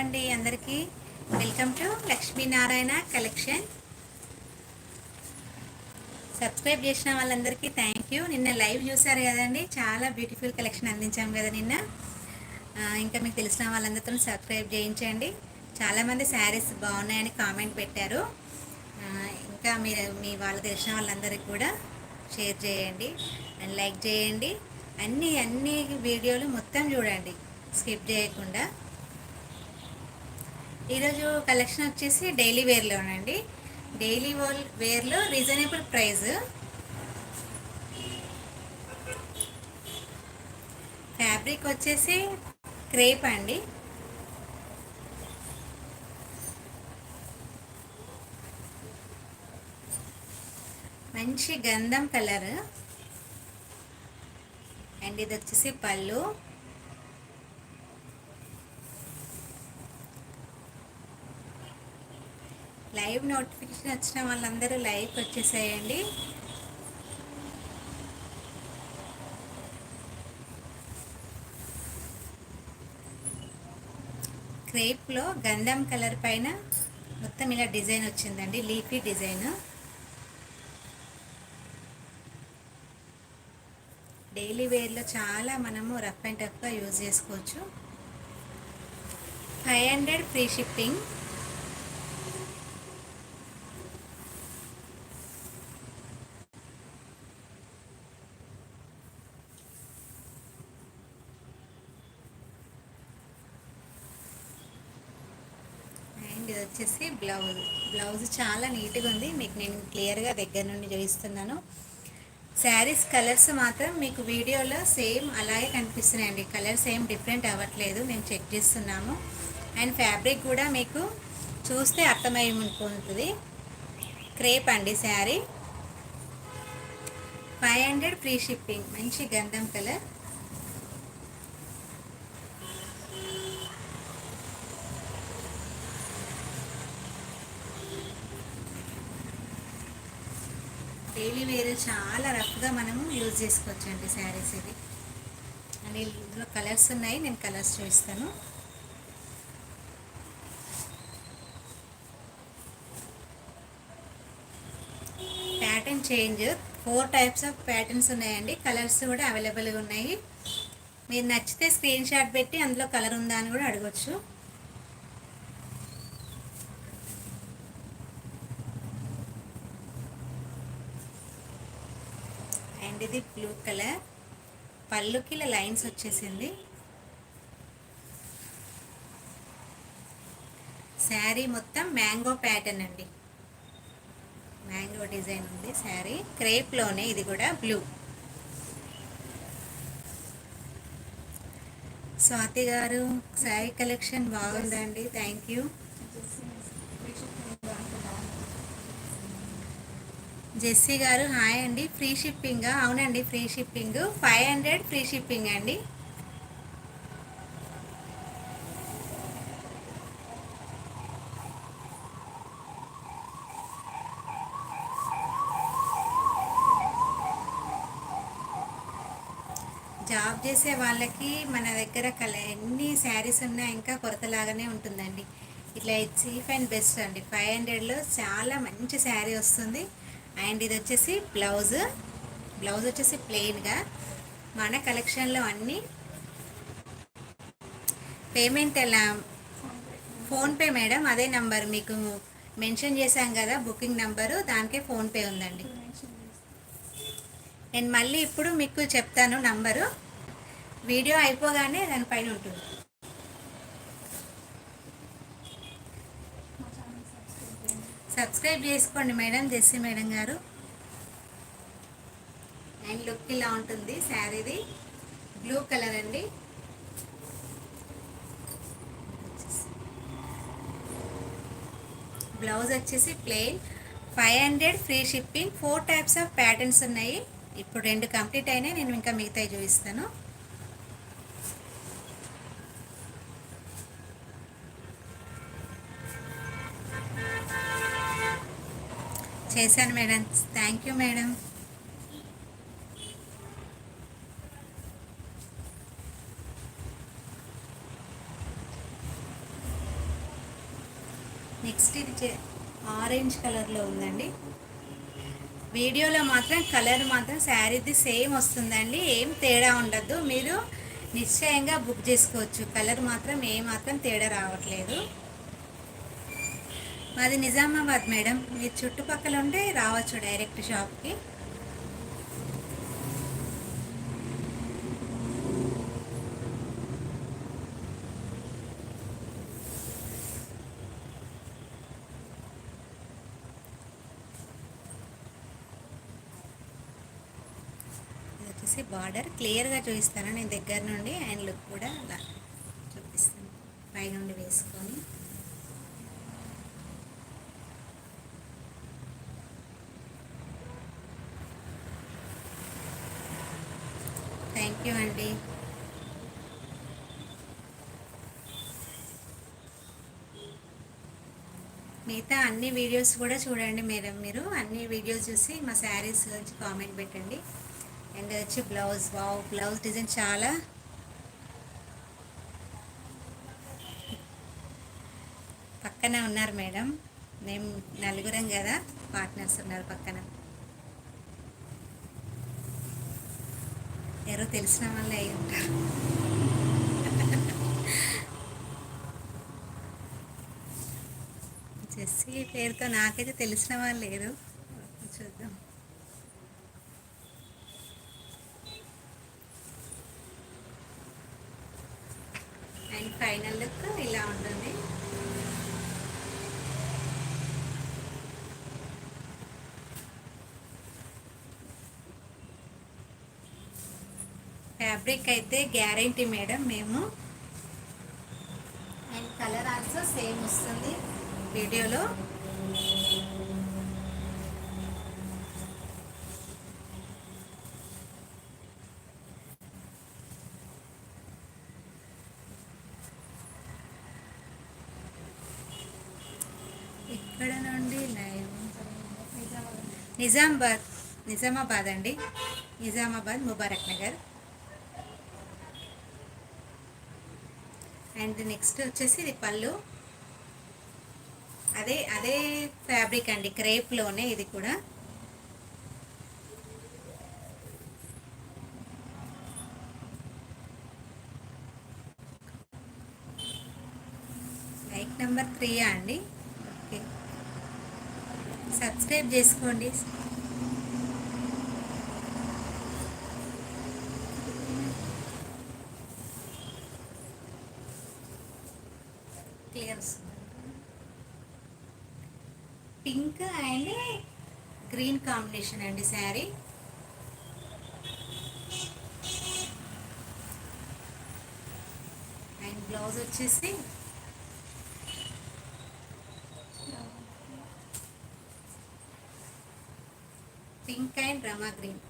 అండి అందరికీ. Welcome to Lakshminarayana collection. Subscribe చేసిన వాళ్ళందరికీ థ్యాంక్ యూ. నిన్న లైవ్ చూసారు కదండి. చాలా బ్యూటిఫుల్ కలెక్షన్ అందించాం కదా నిన్న. ఇంకా మీకు తెలిసిన వాళ్ళందరితో సబ్స్క్రైబ్ చేయించండి. చాలామంది శారీస్ బాగున్నాయని కామెంట్ పెట్టారు. ఇంకా మీరు మీ వాళ్ళు తెలిసిన వాళ్ళందరికీ కూడా షేర్ చేయండి. అండ్ లైక్ చేయండి. అన్ని అన్ని వీడియోలు మొత్తం చూడండి. స్కిప్ చేయకుండా. ఈరోజు కలెక్షన్ వచ్చేసి డైలీ వేర్లోనండి డైలీ వోల్ వేర్లో రీజనబుల్ ప్రైస్. ఫ్యాబ్రిక్ వచ్చేసి క్రేప్ అండి. మంచి గంధం కలర్. అండ్ ఇది వచ్చేసి పళ్ళు. లైవ్ నోటిఫికేషన్ వచ్చిన వాళ్ళందరూ లైవ్ వచ్చేసేయండి. క్రేప్లో గంధం కలర్ పైన మొత్తం ఇలా డిజైన్ వచ్చిందండి లీఫీ డిజైన్. డైలీ వేర్లో చాలా మనము రఫ్ అండ్ టఫ్గా యూజ్ చేసుకోవచ్చు. Five hundred free shipping and ఇది వచ్చేసి బ్లౌజ్. బ్లౌజ్ చాలా నీట్గా ఉంది. మీకు నేను క్లియర్గా దగ్గర నుండి చూపిస్తున్నాను. శారీస్ కలర్స్ మాత్రం మీకు వీడియోలో సేమ్ అలాగే కనిపిస్తున్నాయండి. కలర్స్ ఏం డిఫరెంట్ అవ్వట్లేదు. మేము చెక్ చేస్తున్నాము. అండ్ ఫ్యాబ్రిక్ కూడా మీకు చూస్తే అర్థమై ఉంటుంది క్రేప్ అండి sari. Five hundred free shipping. మంచి గంధం కలర్ డైలీ వేరు చాలా రఫ్గా మనము యూజ్ చేసుకోవచ్చు అండి శారీస్ ఇది అండ్ ఇందులో కలర్స్ ఉన్నాయి నేను కలర్స్ చూపిస్తాను. Pattern change four types of patterns ఉన్నాయండి. కలర్స్ కూడా అవైలబుల్గా ఉన్నాయి. మీరు నచ్చితే స్క్రీన్ షాట్ పెట్టి అందులో కలర్ ఉందా అని కూడా అడగచ్చు అండ్ ఇది బ్లూ కలర్ పళ్ళుకి ఇలా లైన్స్ వచ్చేసింది. శారీ మొత్తం మ్యాంగో ప్యాటర్న్ అండి. మ్యాంగో డిజైన్ ఉంది శారీ. క్రేప్లోనే ఇది కూడా బ్లూ. స్వాతి గారు శారీ కలెక్షన్ బాగుందండి. Thank you. Jessie garu hi అండి. ఫ్రీ షిప్పింగ్ అవునండి free shipping. Five hundred free shipping అండి. జాబ్ చేసే వాళ్ళకి మన దగ్గర కల ఎన్ని శారీస్ ఉన్నా ఇంకా కొరతలాగానే ఉంటుందండి. ఇట్లా చీఫ్ అండ్ బెస్ట్ అండి. ఫైవ్ హండ్రెడ్లో చాలా మంచి శారీ వస్తుంది. అండ్ ఇది వచ్చేసి బ్లౌజ్. బ్లౌజ్ వచ్చేసి ప్లెయిన్గా మన కలెక్షన్లో అన్నీ పేమెంట్ ఎలా? ఫోన్పే మేడం అదే నంబర్ మీకు మెన్షన్ చేశాం కదా బుకింగ్ నంబరు దానికే ఫోన్పే ఉందండి. నేను మళ్ళీ ఇప్పుడు మీకు చెప్తాను నంబరు. వీడియో అయిపోగానే దానిపైన ఉంటుంది. సబ్స్క్రైబ్ చేసుకోండి madam. Jessie madam garu. And look ఇలా ఉంటుంది శారీది. బ్లూ కలర్ అండి. బ్లౌజ్ వచ్చేసి plain. Five hundred free shipping. Four types of patterns ఉన్నాయి. ఇప్పుడు రెండు కంప్లీట్ అయినాయి. నేను ఇంకా మిగతాయి చూపిస్తాను. చేశాను madam. Thank you madam. Next ఇది ఆరెంజ్ కలర్లో ఉందండి. వీడియోలో మాత్రం కలర్ మాత్రం శారీది సేమ్ వస్తుందండి. ఏం తేడా ఉండద్దు మీరు నిశ్చయంగా బుక్ చేసుకోవచ్చు. కలర్ మాత్రం ఏ మాత్రం తేడా రావట్లేదు. మాది నిజామాబాద్ మేడం. మీరు చుట్టుపక్కల ఉంటే రావచ్చు డైరెక్ట్ షాప్కి. వచ్చేసి బార్డర్. క్లియర్గా చూపిస్తాను నేను దగ్గర నుండి. అండ్ లుక్ కూడా అలా చూపిస్తాను. పైనుండి వేసుకొని. థ్యాంక్ యూ అండి. మిగతా అన్ని వీడియోస్ కూడా చూడండి మేడం మీరు. అన్ని వీడియోస్ చూసి మా శారీస్ గురించి కామెంట్ పెట్టండి. అండ్ వచ్చి బ్లౌజ్. వావ్ బ్లౌజ్ డిజైన్ చాలా. పక్కన ఉన్నారు మేడం. మేము నలుగురం కదా పార్ట్నర్స్ ఉన్నారు పక్కన. ఎవరో తెలిసిన వాళ్ళే అయి ఉంటారు. జెస్సీ పేరుతో నాకైతే తెలిసిన వాళ్ళు లేరు. చూద్దాం. అండ్ ఫైనల్ లుక్ ఇలా ఉంటుంది. ఫ్యాబ్రిక్ అయితే గ్యారంటీ మేడం మేము అండ్ కలర్ ఆల్సో సేమ్ వస్తుంది. వీడియోలో. ఇక్కడ నుండి లైవ్. నిజామాబాద్ నిజామాబాద్ అండి. నిజామాబాద్ ముబారక్ నగర్. అండ్ నెక్స్ట్ వచ్చేసి ఇది పళ్ళు. అదే అదే ఫ్యాబ్రిక్ అండి క్రేప్లోనే ఇది కూడా. లైక్ నెంబర్ త్రీయా అండి? ఓకే. సబ్స్క్రైబ్ చేసుకోండి clear pink and green combination అండి శారీ. అండ్ బ్లౌజ్ వచ్చేసి pink and Rama green.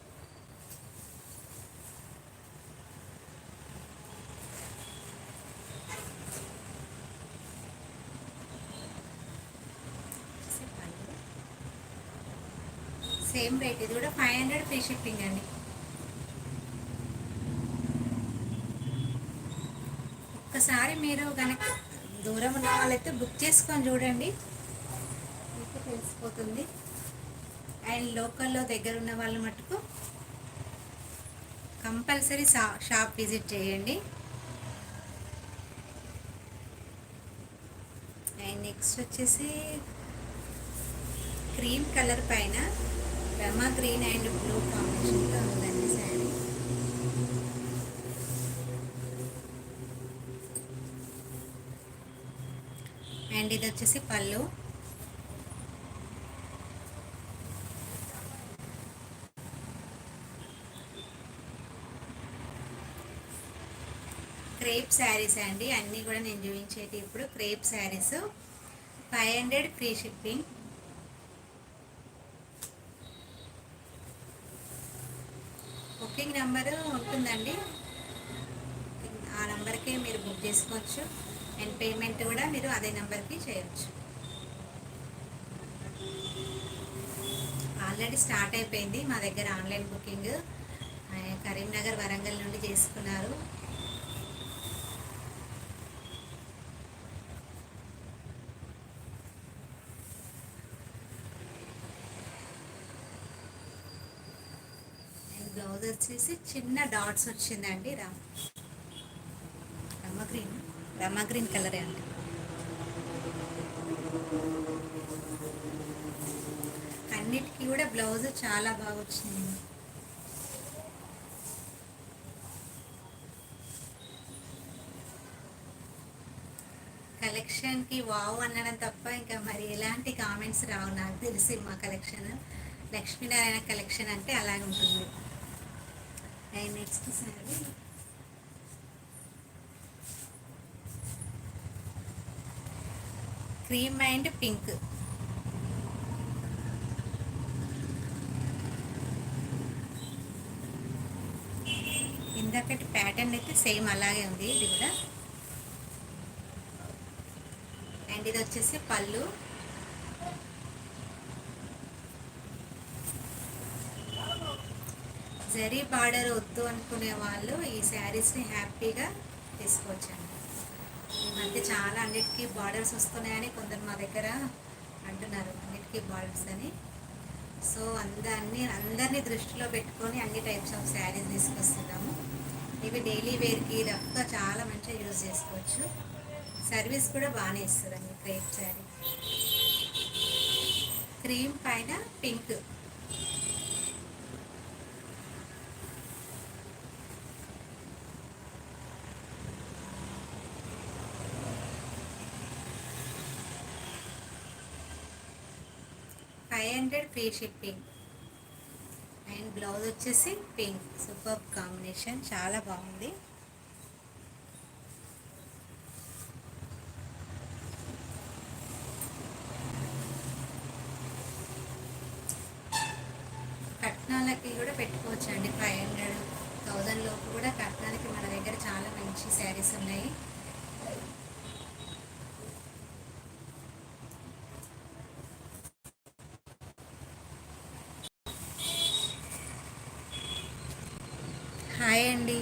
Rate ఇది కూడా ఫైవ్ హండ్రెడ్ ఫ్రీ షిప్పింగ్ అండి. ఒక్కసారి మీరు కనుక దూరం ఉన్న వాళ్ళైతే బుక్ చేసుకొని చూడండి. మీకు తెలిసిపోతుంది. అండ్ లోకల్లో దగ్గర ఉన్న వాళ్ళు మటుకు కంపల్సరీ షా షాప్ విజిట్ చేయండి. అండ్ నెక్స్ట్ వచ్చేసి క్రీమ్ కలర్ పైన రమా గ్రీన్ అండ్ బ్లూ కాంబినేషన్తో ఉందండి శారీ. అండ్ ఇది వచ్చేసి పళ్ళు. క్రేప్ శారీస్ అండి అన్నీ కూడా నేను చూపించేటి ఇప్పుడు crepe saris. Five hundred free shipping. Booking number ఉంటుందండి. ఆ నెంబర్కి మీరు బుక్ చేసుకోవచ్చు. అండ్ పేమెంట్ కూడా మీరు అదే నెంబర్కి చేయవచ్చు ఆల్రెడీ స్టార్ట్ అయిపోయింది మా దగ్గర ఆన్లైన్ బుకింగ్. కరీంనగర్ వరంగల్ నుండి చేసుకున్నారు బ్లౌజ్ వచ్చేసి చిన్న డాట్స్ వచ్చిందండి. రా. రమ్మ గ్రీన్. రమ్మ గ్రీన్ కలరే అండి. అన్నిటికీ కూడా బ్లౌజ్ చాలా బాగా వచ్చింది. కలెక్షన్కి వావ్ అనడం తప్ప ఇంకా మరి ఎలాంటి కామెంట్స్ రావు. నాకు తెలిసి మా కలెక్షన్ లక్ష్మీనారాయణ కలెక్షన్ అంటే అలాగే ఉంటుంది. Next sari cream and pink. ఇందాకటి ప్యాటర్న్ అయితే సేమ్ అలాగే ఉంది ఇది కూడా. అండ్ ఇది వచ్చేసి పళ్ళు. జరీ బార్డర్ వద్దు అనుకునే వాళ్ళు ఈ శారీస్ని హ్యాపీగా తీసుకోవచ్చండి. ఈ మధ్య చాలా అన్నిటికీ బార్డర్స్ వస్తున్నాయని కొందరు మా దగ్గర అంటున్నారు అన్నిటికీ బార్డర్స్ అని. సో అందరినీ అందరినీ దృష్టిలో పెట్టుకొని అన్ని టైప్స్ ఆఫ్ శారీస్ తీసుకొస్తున్నాము. ఇవి డైలీ వేర్కి రఫ్గా చాలా మంచిగా యూజ్ చేసుకోవచ్చు. సర్వీస్ కూడా బాగానే ఇస్తుందండి క్రేప్ శారీ. క్రీమ్ పైన pink five hundred facial shipping and blouse వచ్చేసి పింక్ సూపర్ కాంబినేషన్ చాలా బాగుంది కట్నాలకి కూడా పెట్టుకోవచ్చు అండి ఫైవ్ హండ్రెడ్ థౌజండ్ లోపు కూడా కట్నాలకి మన దగ్గర చాలా మంచి శారీస్ ఉన్నాయి హాయ్ అండి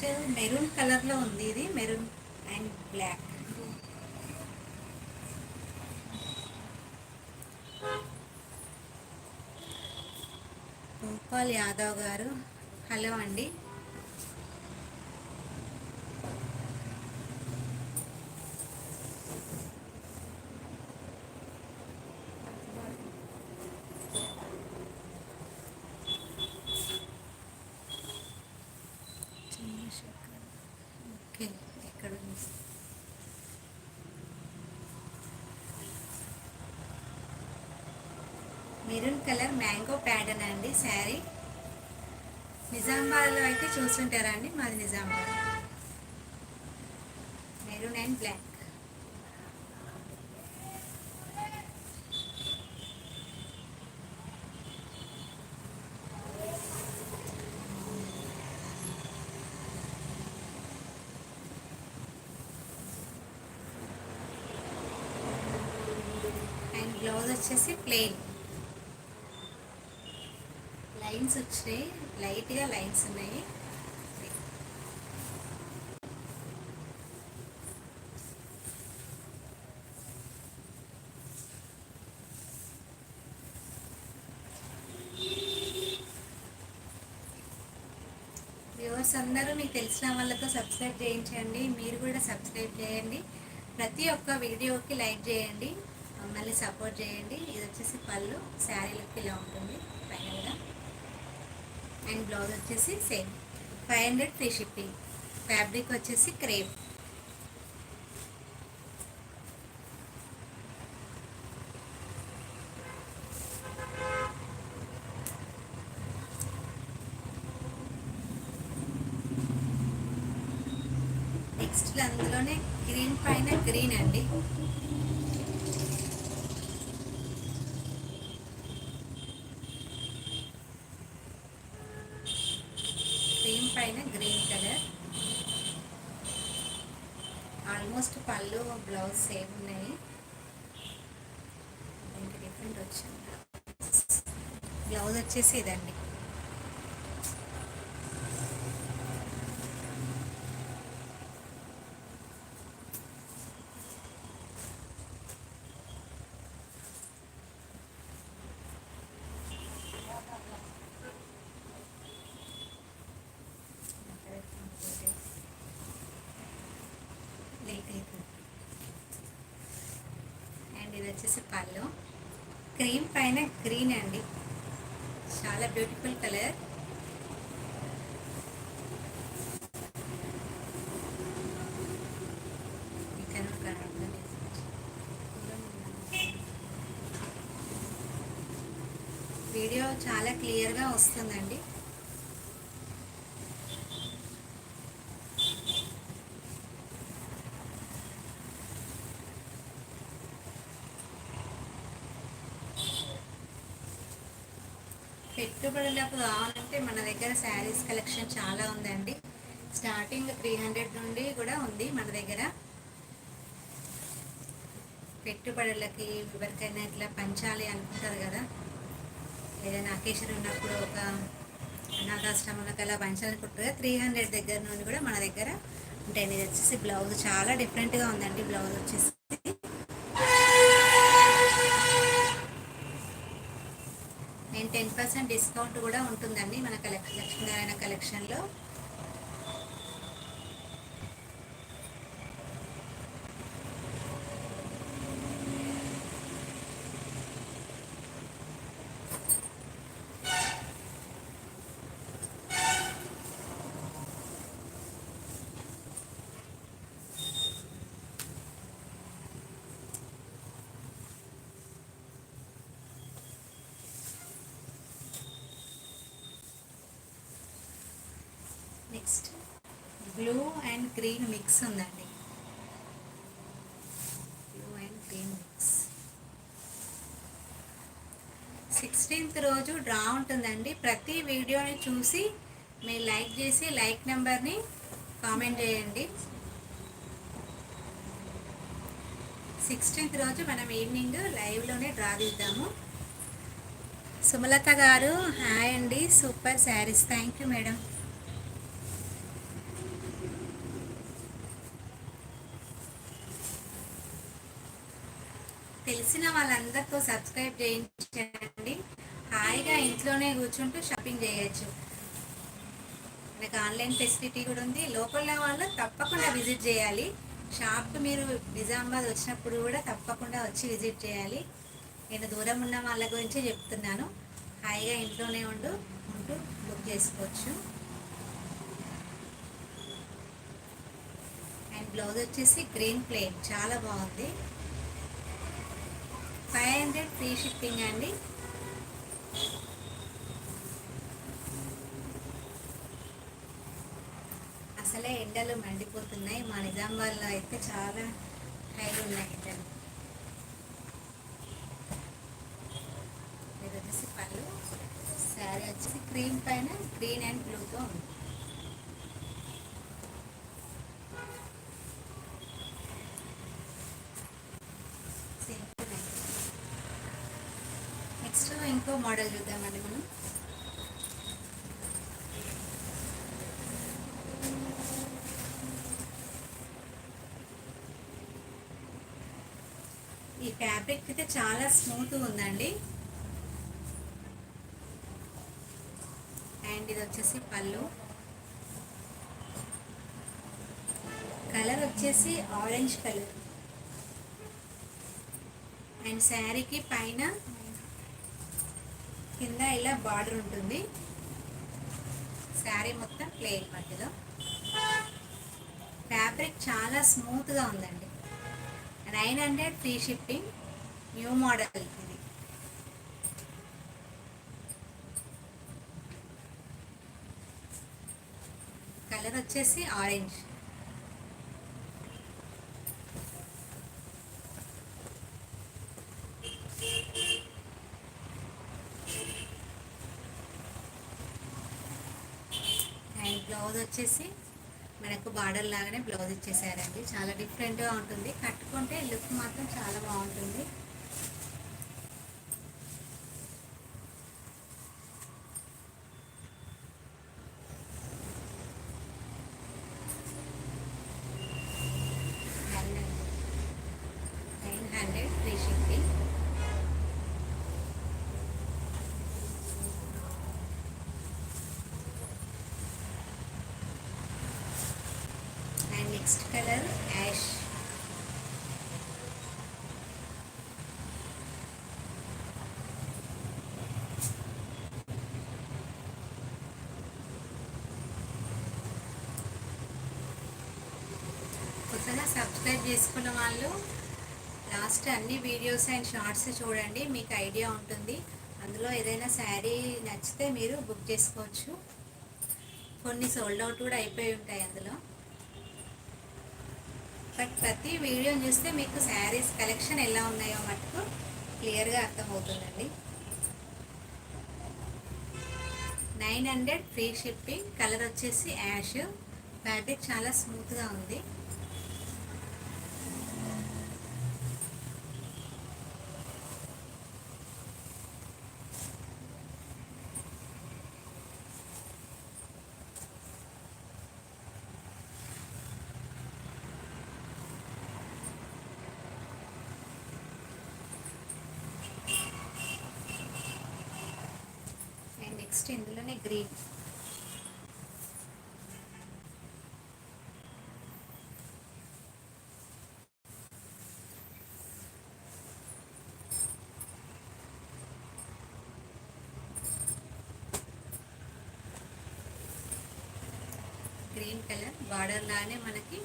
నెక్స్ట్ మెరూన్ కలర్లో ఉంది ఇది maroon and black. Gopal Yadav garu. Hello అండి చంద్రశేఖర్ ఓకే ఎక్కడ ఉంది మెరూన్ కలర్ మ్యాంగో ప్యాటర్న్ అండి శారీ. నిజామాబాద్లో అయితే చూస్తుంటారా అండి? మాది Nizamabad. Maroon and black. And blouse వచ్చేసి ప్లెయిన్. లైన్స్ వచ్చినాయి. లైట్గా లైన్స్ ఉన్నాయి. వ్యూవర్స్ అందరూ మీకు తెలిసిన వాళ్ళతో సబ్స్క్రైబ్ చేయించండి. మీరు కూడా సబ్స్క్రైబ్ చేయండి. ప్రతి ఒక్క వీడియోకి లైక్ చేయండి. మమ్మల్ని సపోర్ట్ చేయండి. ఇది వచ్చేసి పళ్ళు శారీ లుక్ ఇలా ఉంటుంది. అండ్ బ్లౌజ్ వచ్చేసి same. Five hundred free shipping. Fabric వచ్చేసి క్రేప్. నెక్స్ట్ అందులోనే గ్రీన్ పైన గ్రీన్ అండి క్రీమ్ పళ్ళు బ్లౌజ్ సేమ్ ఉన్నాయి దీనికి డిఫరెంట్ వచ్చింది బ్లౌజ్ వచ్చేసి ఇదండి లేట్ అండ్ ఇది వచ్చేసి పళ్ళు. క్రీమ్ పైన గ్రీన్ అండి. చాలా బ్యూటిఫుల్ కలర్ వీడియో చాలా క్లియర్గా వస్తుందండి. పెట్టుబడులకు కావాలంటే మన దగ్గర శారీస్ కలెక్షన్ చాలా ఉందండి. స్టార్టింగ్ త్రీ హండ్రెడ్ నుండి కూడా ఉంది మన దగ్గర. పెట్టుబడులకి ఎవరికైనా ఇట్లా పంచాలి అనుకుంటారు కదా. ఏదైనా అకేషన్ ఉన్నప్పుడు ఒక అనాథాశ్రమంలోకి అలా పంచాలనుకుంటారు త్రీ హండ్రెడ్ దగ్గర నుండి కూడా మన దగ్గర ఉంటాయండి ఇది వచ్చేసి బ్లౌజ్ చాలా డిఫరెంట్గా ఉందండి. బ్లౌజ్ వచ్చేసి నేను టెన్ పర్సెంట్ డిస్కౌంట్ కూడా ఉంటుందండి మన కలెక్షన్ లక్ష్మీనారాయణ కలెక్షన్లో. Next blue and green mix ఉందండి. Blue and green mix sixteenth రోజు డ్రా ఉంటుందండి. ప్రతి వీడియోని చూసి మీరు లైక్ చేసి లైక్ నెంబర్ని కామెంట్ చేయండి. సిక్స్టీన్త్ రోజు మనం ఈవినింగ్ లైవ్లోనే డ్రా తీద్దాము సుమలత గారు హాయ్ అండి. Super saris. Thank you madam తెలిసిన వాళ్ళందరితో సబ్స్క్రైబ్ చేయించండి. హాయిగా ఇంట్లోనే కూర్చుంటూ షాపింగ్ చేయొచ్చు. మనకు ఆన్లైన్ ఫెసిలిటీ కూడా ఉంది. లోకల్ వాళ్ళు తప్పకుండా విజిట్ చేయాలి. షాప్కి మీరు నిజామాబాద్ వచ్చినప్పుడు కూడా తప్పకుండా వచ్చి విజిట్ చేయాలి. నేను దూరం ఉన్న వాళ్ళ గురించి చెప్తున్నాను. హాయిగా ఇంట్లోనే ఉండు ఉంటూ బుక్ చేసుకోవచ్చు. అండ్ బ్లౌజ్ వచ్చేసి గ్రీన్ ప్లేన్. చాలా బాగుంది. ఫైవ్ హండ్రెడ్ ఫ్రీ షిప్పింగ్ అండి. అసలే ఎండలు మండిపోతున్నాయి. మా నిజామాబాద్లో అయితే చాలా హై ఉన్నాయి ఎండలు. ఇది వచ్చేసి పళ్ళు. శారీ వచ్చేసి క్రీమ్ పైన గ్రీన్ అండ్ బ్లూతో ఉంది సింపుల్ నెక్స్ట్ ఇంకో మోడల్ చూద్దామండి మనం ఈ ఫ్యాబ్రిక్ అయితే చాలా స్మూత్ ఉందండి. అండ్ ఇది వచ్చేసి పళ్ళు. కలర్ వచ్చేసి ఆరెంజ్ కలర్ అండ్ శారీకి పైన కింద ఇలా బార్డర్ ఉంటుంది. శారీ మొత్తం ప్లెయిన్ మధ్యలో. ఫ్యాబ్రిక్ చాలా స్మూత్గా ఉందండి. Nine hundred free shipping new model ఇది. కలర్ వచ్చేసి ఆరెంజ్. అండ్ బ్లౌజ్ వచ్చేసి మనకు బార్డర్ లాగానే బ్లౌజ్ ఇచ్చేసారండి. చాలా డిఫరెంట్గా ఉంటుంది. కట్టుకుంటే లుక్ మాత్రం చాలా బాగుంటుంది nine hundred free shipping and next colour ash కొత్తగా సబ్స్క్రైబ్ చేసుకున్న వాళ్ళు లాస్ట్ అన్ని వీడియోస్ అండ్ షార్ట్స్ చూడండి మీకు ఐడియా ఉంటుంది. అందులో ఏదైనా శారీ నచ్చితే మీరు బుక్ చేసుకోవచ్చు. కొన్ని సోల్డ్ అవుట్ కూడా అయిపోయి ఉంటాయి అందులో. బట్ ప్రతి వీడియో చూస్తే మీకు శారీస్ కలెక్షన్ ఎలా ఉన్నాయో మటుకు క్లియర్గా అర్థమవుతుందండి. Nine hundred free shipping colour వచ్చేసి యాష్. ఫ్యాబ్రిక్ చాలా స్మూత్గా ఉంది అండ్ నెక్స్ట్ ఇందులోనే గ్రీన్ గ్రీన్ కలర్ బార్డర్ లానే మనకి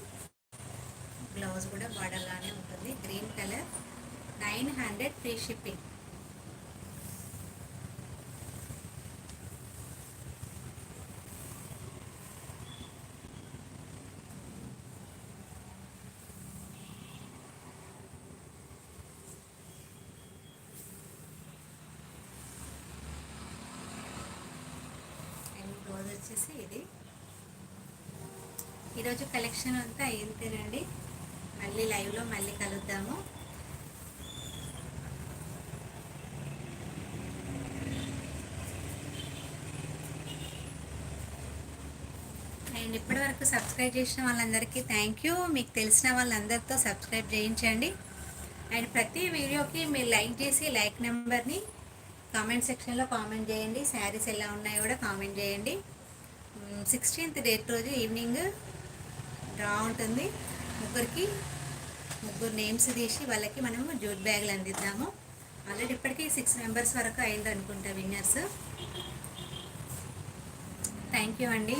బ్లౌజ్ కూడా బార్డర్ లానే ఉంటుంది. Green colour nine hundred free shipping and blouse వచ్చేసి ఇది ఈరోజు కలెక్షన్ అంతా ఇంతేనండి మళ్ళీ లైవ్లో మళ్ళీ కలుద్దాము. అండ్ ఇప్పటి వరకు సబ్స్క్రైబ్ చేసిన వాళ్ళందరికీ థ్యాంక్ యూ. మీకు తెలిసిన వాళ్ళందరితో సబ్స్క్రైబ్ చేయించండి. అండ్ ప్రతి వీడియోకి మీరు లైక్ చేసి లైక్ నెంబర్ని కామెంట్ సెక్షన్లో కామెంట్ చేయండి. శారీస్ ఎలా ఉన్నాయో కూడా కామెంట్ చేయండి. సిక్స్టీన్త్ డేట్ రోజు ఈవినింగ్ డ్రా ఉంటుంది. ముగ్గురికి ముగ్గురు నేమ్స్ తీసి వాళ్ళకి మనము జూట్ బ్యాగులు అందిద్దాము. ఆల్రెడీ ఇప్పటికీ సిక్స్ మెంబర్స్ వరకు అయింది అనుకుంటా విన్నర్స్. థ్యాంక్ యూ అండి.